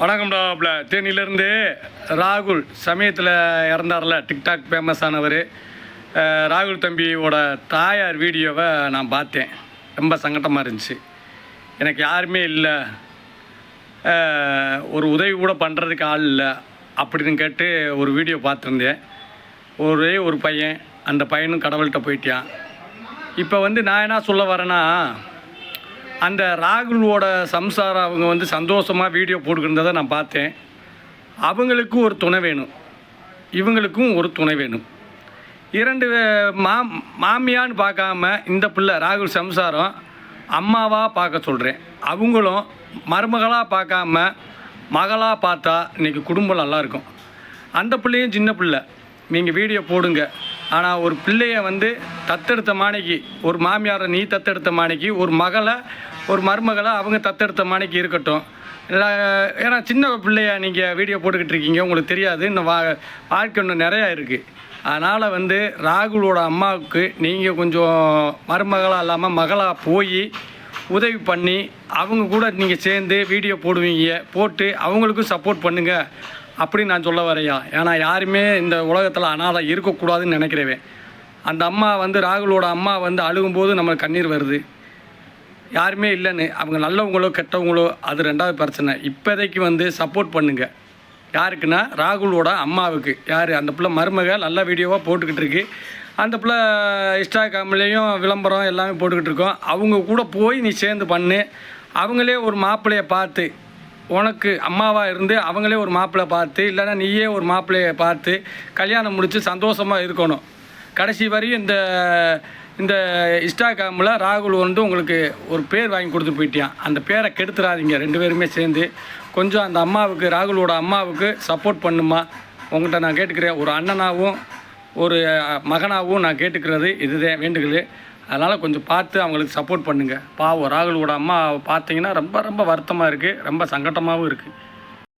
வணக்கம்டாப்ல தேனியிலேருந்து ராகுல் சமயத்தில் இறந்தார்ல. TikTok famous ஆனவர். ராகுல் தம்பியோட தாயார் வீடியோவை நான் பார்த்தேன். ரொம்ப சங்கடமாக இருந்துச்சு. எனக்கு யாருமே இல்லை. ஒரு உதவி கூட பண்ணுறதுக்கு ஆள் இல்லை. அப்படின்னு கேட்டு ஒரு வீடியோ பார்த்துருந்தேன். ஒரே ஒரு பையன். அந்த பையனும் கடவுள்கிட்ட போயிட்டான். இப்போ வந்து நான் என்ன சொல்ல வரேன்னா அந்த ராகுலோட சம்சாரம் அவங்க வந்து சந்தோஷமாக வீடியோ போட்டுக்கிறத நான் பார்த்தேன். அவங்களுக்கும் ஒரு துணை வேணும். இவங்களுக்கும் ஒரு துணை வேணும். இரண்டு மா மாமியான்னு பார்க்காம இந்த பிள்ளை ராகுல் சம்சாரம் அம்மாவாக பார்க்க சொல்கிறேன் அவங்களும் மருமகளாக பார்க்காம மகளாக பார்த்தா இன்றைக்கி குடும்பம் நல்லாயிருக்கும் அந்த பிள்ளையும் சின்ன பிள்ளை. நீங்கள் வீடியோ போடுங்க. ஆனால் ஒரு பிள்ளைய வந்து தத்தெடுத்த மாணிக்கு ஒரு மாமியாரை நீ தத்தெடுத்த மாணிக்கு ஒரு மகளை ஒரு மருமகளை அவங்க தத்தெடுத்த மாணிக்கு இருக்கட்டும். இல்லை ஏன்னா சின்ன பிள்ளையா நீங்கள் வீடியோ போட்டுக்கிட்டு இருக்கீங்க உங்களுக்கு தெரியாது. இன்னும் வா வாழ்க்கை இன்னும் நிறையா இருக்குது அதனால் வந்து ராகுலோட அம்மாவுக்கு நீங்கள் கொஞ்சம் மருமகளாக இல்லாமல் மகளாக போய் உதவி பண்ணி அவங்க கூட நீங்கள் சேர்ந்து வீடியோ போடுவீங்க போட்டு அவங்களுக்கும் சப்போர்ட் பண்ணுங்கள் அப்படின்னு நான் சொல்ல வரையா ஏன்னா யாருமே இந்த உலகத்தில் அனாதை இருக்கக்கூடாதுன்னு நினைக்கிறவன் அந்த அம்மா வந்து ராகுலோட அம்மா வந்து அழுகும்போது நம்மளுக்கு கண்ணீர் வருது. யாருமே இல்லைன்னு அவங்க நல்லவங்களோ கெட்டவங்களோ அது ரெண்டாவது பிரச்சனை. இப்போதைக்கு வந்து சப்போர்ட் பண்ணுங்கள் யாருக்குன்னா ராகுலோட அம்மாவுக்கு. யார்? அந்த பிள்ளை மருமக நல்ல வீடியோவாக போட்டுக்கிட்டு இருக்கு. அந்த பிள்ளை இன்ஸ்டாகிராம்லேயும் விளம்பரம் எல்லாமே போட்டுக்கிட்டு இருக்கோம். அவங்க கூட போய் நீ சேர்ந்து பண்ணு. அவங்களே ஒரு மாப்பிள்ளையை பார்த்து உனக்கு அம்மாவாக இருந்து அவங்களே ஒரு மாப்பிள்ளை பார்த்து இல்லைன்னா நீயே ஒரு மாப்பிள்ளையை பார்த்து கல்யாணம் முடித்து சந்தோஷமாக இருக்கணும். கடைசி வரையும் இந்த இந்த இன்ஸ்டாகிராமில் ராகுல் வந்து உங்களுக்கு ஒரு பேர் வாங்கி கொடுத்து போயிட்டியான் அந்த பேரை கெடுத்துறாதீங்க ரெண்டு பேருமே சேர்ந்து. கொஞ்சம் அந்த அம்மாவுக்கு ராகுலோட அம்மாவுக்கு சப்போர்ட் பண்ணுமா. உங்கள்கிட்ட நான் கேட்டுக்கிறேன். ஒரு அண்ணனாகவும் ஒரு மகனாகவும் நான் கேட்டுக்கிறது இதுதான் வேண்டுகோள். அதனால் கொஞ்சம் பார்த்து அவங்களுக்கு சப்போர்ட் பண்ணுங்கள் பாவம் ராகுலோட அம்மா பார்த்தீங்கன்னா ரொம்ப ரொம்ப வருத்தமாக இருக்குது ரொம்ப சங்கட்டமாகவும் இருக்குது